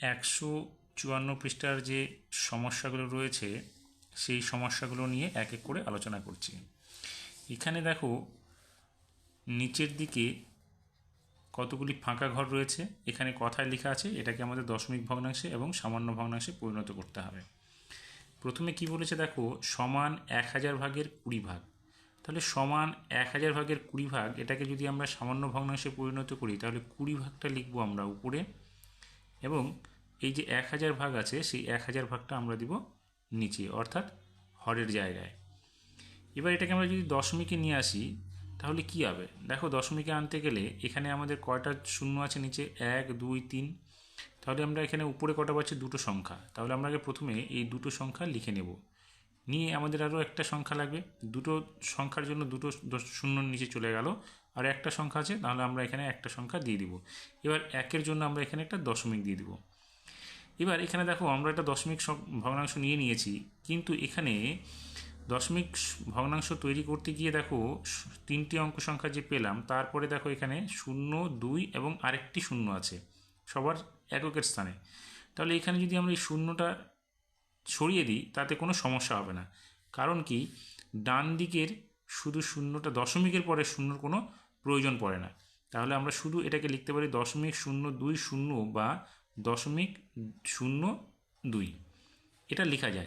একশো চুয়ান্ন পৃষ্ঠার যে সমস্যাগুলো রয়েছে, সেই সমস্যাগুলো নিয়ে এক এক করে আলোচনা করছি। এখানে দেখো, নিচের দিকে কতগুলি ফাঁকা ঘর রয়েছে, এখানে কথায় লেখা আছে, এটাকে আমাদের দশমিক ভগ্নাংশে এবং সামান্য ভগ্নাংশে পরিণত করতে হবে। প্রথমে কি বলেছে দেখো, সমান এক হাজার ভাগের কুড়ি ভাগ। তাহলে সমান এক হাজার ভাগের কুড়ি ভাগ, এটাকে যদি আমরা সামান্য ভগ্নাংশে পরিণত করি, তাহলে কুড়ি ভাগটা লিখব আমরা উপরে এবং এই যে এক হাজার ভাগ আছে, সেই এক হাজার ভাগটা আমরা দিব নিচে, অর্থাৎ হরের জায়গায়। এবার এটাকে আমরা যদি দশমিকে নিয়ে আসি, তাহলে কি হবে? দেখো, দশমিকে আনতে গেলে এখানে আমাদের কয়টা শূন্য আছে নিচে? এক, দুই, তিন। তাহলে আমরা এখানে উপরে কটা পাচ্ছি? দুটো সংখ্যা। তাহলে আমরা আগে প্রথমে এই দুটো সংখ্যা লিখে নেব। নিয়ে আমাদের আরও একটা সংখ্যা লাগবে। দুটো সংখ্যার জন্য দুটো দশ- শূন্য নিচে চলে গেল। আর একটা সংখ্যা আছে, তাহলে আমরা এখানে একটা সংখ্যা দিয়ে দিব। এবার একের জন্য আমরা এখানে একটা দশমিক দিয়ে দিব। এবার এখানে দেখো, আমরা একটা দশমিক ভগ্নাংশ নিয়ে নিয়েছি। কিন্তু এখানে দশমিক ভগ্নাংশ তৈরি করতে গিয়ে দেখো তিনটি অঙ্ক সংখ্যা যে পেলাম, তারপরে দেখো এখানে শূন্য, দুই এবং আরেকটি শূন্য আছে, সবার এককের স্থানে। তাহলে এখানে যদি আমরা এই শূন্যটা সরিয়ে দিই, তাতে কোনো সমস্যা হবে না। কারণ কি, ডান দিকের শুধু শূন্যটা দশমিকের পরে শূন্যর কোনো প্রয়োজন পড়ে না। তাহলে আমরা শুধু এটাকে লিখতে পারি দশমিক শূন্য, দুই শূন্য বা দশমিক শূন্য দুই। এটা লেখা যায়।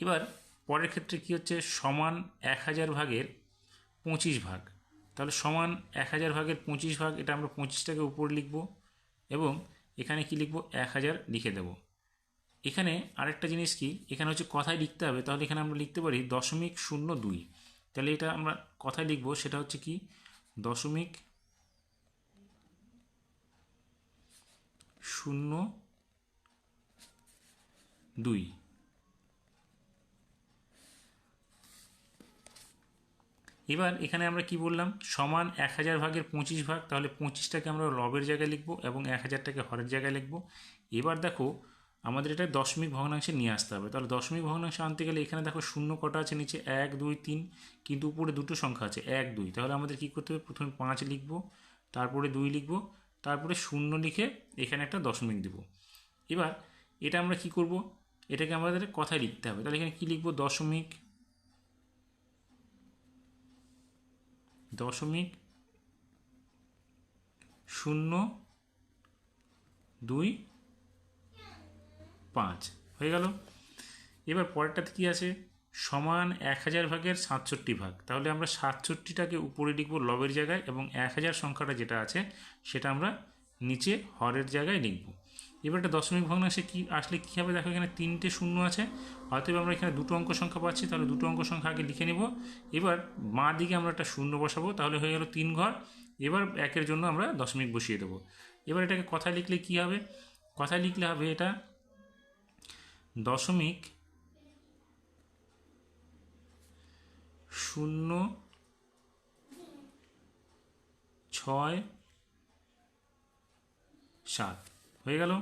এবার পরের ক্ষেত্রে কি হচ্ছে? সমান এক হাজার ভাগের পঁচিশ ভাগ। তাহলে সমান এক হাজার ভাগের পঁচিশ ভাগ, এটা আমরা পঁচিশটাকে উপরে লিখব এবং এখানে কি লিখব? এক হাজার লিখে দেব। এখানে আরেকটা জিনিস কি? এখানে হচ্ছে কথায় লিখতে হবে, তাহলে এখানে আমরা লিখতে পারি দশমিক শূন্য দুই। তাহলে এটা আমরা কথায় লিখব, সেটা হচ্ছে কি? দশমিক শূন্য, দুই। এবার এখানে আমরা কি বললাম? সমান এক হাজার ভাগের পঁচিশ ভাগ, তাহলে পঁচিশটাকে আমরা লবের জায়গায় লিখব এবং এক হাজারটাকে হরের জায়গায় লিখব। এবার দেখো, আমাদের এটা দশমিক ভগ্নাংশে নিয়ে আসতে হবে। তাহলে দশমিক ভগ্নাংশে আনতে গেলে এখানে দেখো শূন্য কটা আছে, নিচে এক, দুই, তিন, কিন্তু উপরে দুটো সংখ্যা আছে, এক, দুই। তাহলে আমাদের কি করতে হবে? প্রথমে পাঁচ লিখব, তারপরে দুই লিখব তারপরে শূন্য লিখে এখানে একটা দশমিক দেব। এবার এটা আমরা কি করব? এটাকে আমাদের কথায় লিখতে হবে। তাহলে এখানে কী লিখব? দশমিক দশমিক শূন্য দুই পাঁচ। হয়ে গেল। এবার পরেরটাতে কী আছে? সমান এক হাজার ভাগের সাতষট্টি ভাগ। তাহলে আমরা সাতষট্টিটাকে উপরে লিখব লবের জায়গায় এবং এক হাজার সংখ্যাটা যেটা আছে, সেটা আমরা নিচে হরের জায়গায় লিখব। এবার একটা দশমিক ভগ্নাংশে কী আসলে কী হবে? দেখো এখানে তিনটে শূন্য আছে। অতএব আমরা এখানে দুটো অঙ্ক সংখ্যা পাচ্ছি, তাহলে দুটো অঙ্ক সংখ্যা আগে লিখে নেব। এবার বাঁ দিকে আমরা একটা শূন্য বসাবো, তাহলে হয়ে গেল তিন ঘর। এবার একের জন্য আমরা দশমিক বসিয়ে দেবো। এবার এটাকে কথা লিখলে কী হবে? কথা লিখলে হবে এটা দশমিক শূন্য, ছয়, সাত। হয়ে গেল?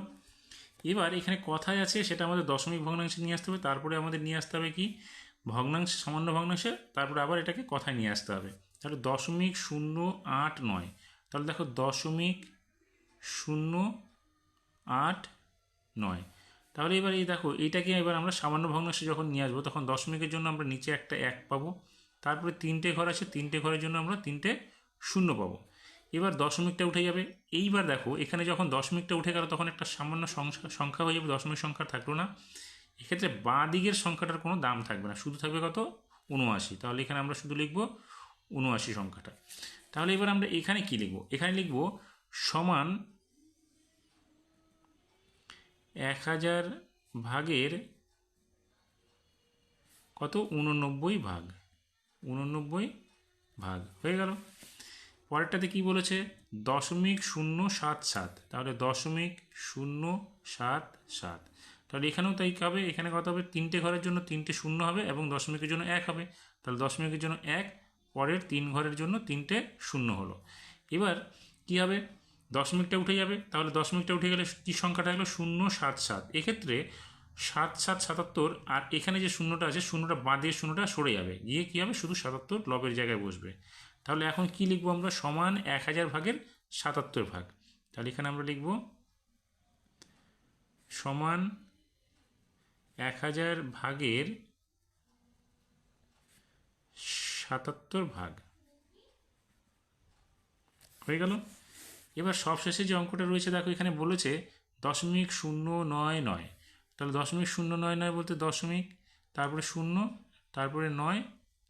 এবার এখানে কথায় আছে, সেটা আমাদের দশমিক ভগ্নাংশে নিয়ে আসতে হবে, তারপরে আমাদের নিয়ে আসতে হবে কি? ভগ্নাংশ, সামান্য ভগ্নাংশে, তারপরে আবার এটাকে কথায় নিয়ে আসতে হবে। তাহলে দশমিক শূন্য আট নয়। তাহলে দেখো দশমিক শূন্য আট নয়। তাহলে এবার এই দেখো এইটাকে এবার আমরা সামান্য ভগ্নাংশে যখন নিয়ে আসব, তখন দশমিকের জন্য আমরা নিচে একটা এক পাবো। তারপরে তিনটে ঘর আছে, তিনটে ঘরের জন্য আমরা তিনটে শূন্য পাবো। এবার দশমিকটা উঠে যাবে। এইবার দেখো, এখানে যখন দশমিকটা উঠে গেল, তখন একটা সামান্য সংখ্যা হয়ে যাবে, দশমিক সংখ্যা থাকল না। এক্ষেত্রে বাঁ দিকের সংখ্যাটার কোনো দাম থাকবে না, শুধু থাকবে কত? উনআশি তাহলে এখানে আমরা শুধু লিখব উনআশি সংখ্যাটা। তাহলে এবার আমরা এখানে কি লিখব? এখানে লিখব সমান এক হাজার ভাগের কত? উননব্বই ভাগ। উননব্বই ভাগ, হয়ে গেল। পরেরটাতে কি বলেছে? দশমিক শূন্য সাত সাত। তাহলে দশমিক শূন্য সাত সাত। তাহলে এখানেও তাই হবে, এখানে কত হবে? তিনটে ঘরের জন্য তিনটে শূন্য হবে এবং দশমিকের জন্য এক হবে। তাহলে দশমিকের জন্য এক, পরের তিন ঘরের জন্য তিনটে শূন্য হলো। এবার কি হবে? দশমিকটা উঠে যাবে। তাহলে দশমিকটা উঠে গেলে কী সংখ্যাটা হলো? শূন্য সাত সাত। এক্ষেত্রে সাত সাত সাতাত্তর আর এখানে যে শূন্যটা আছে, শূন্যটা বাঁধিয়ে শূন্যটা সরে যাবে। গিয়ে কী হবে? শুধু সাতাত্তর লবের জায়গায় বসবে। তাহলে এখন কি লিখব আমরা? সমান এক হাজার ভাগের সাতাত্তর ভাগ। তাহলে এখানে আমরা লিখব সমান এক হাজার ভাগের সাতাত্তর ভাগ। হয়ে গেল? এবার সবশেষে যে অঙ্কটা রয়েছে, দেখো এখানে বলেছে দশমিক শূন্য নয় নয়। তাহলে দশমিক শূন্য নয় নয় বলতে দশমিক, তারপরে শূন্য, তারপরে নয়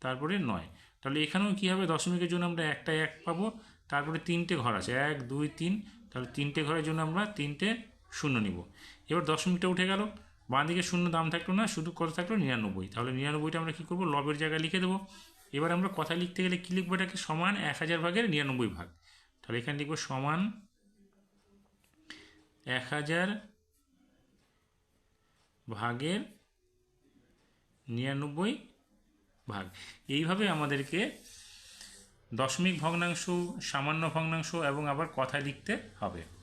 তারপরে নয়। তাহলে এখানেও কী হবে? দশমিকের জন্য আমরা একটা এক পাবো, তারপরে তিনটে ঘর আছে। এক, দুই, তিন, তাহলে তিনটে ঘরের জন্য আমরা তিনটে শূন্য নিব। এবার দশমিকটা উঠে গেল। বাঁ দিকে শূন্য দাম থাকল না, শুধু কত থাকল? নিরানব্বই। তাহলে নিরানব্বইটা আমরা কী করব? লবের জায়গায় লিখে দেবো। এবার আমরা কথা লিখতে গেলে কী লিখব এটাকে? সমান এক হাজার ভাগের নিরানব্বই ভাগ। তাহলে এখানে লিখব সমান এক হাজার ভাগের নিরানব্বই ভাগ। এইভাবে আমাদেরকে দশমিক ভগ্নাংশ সামান্য ভগ্নাংশ এবং আবার কথা লিখতে হবে।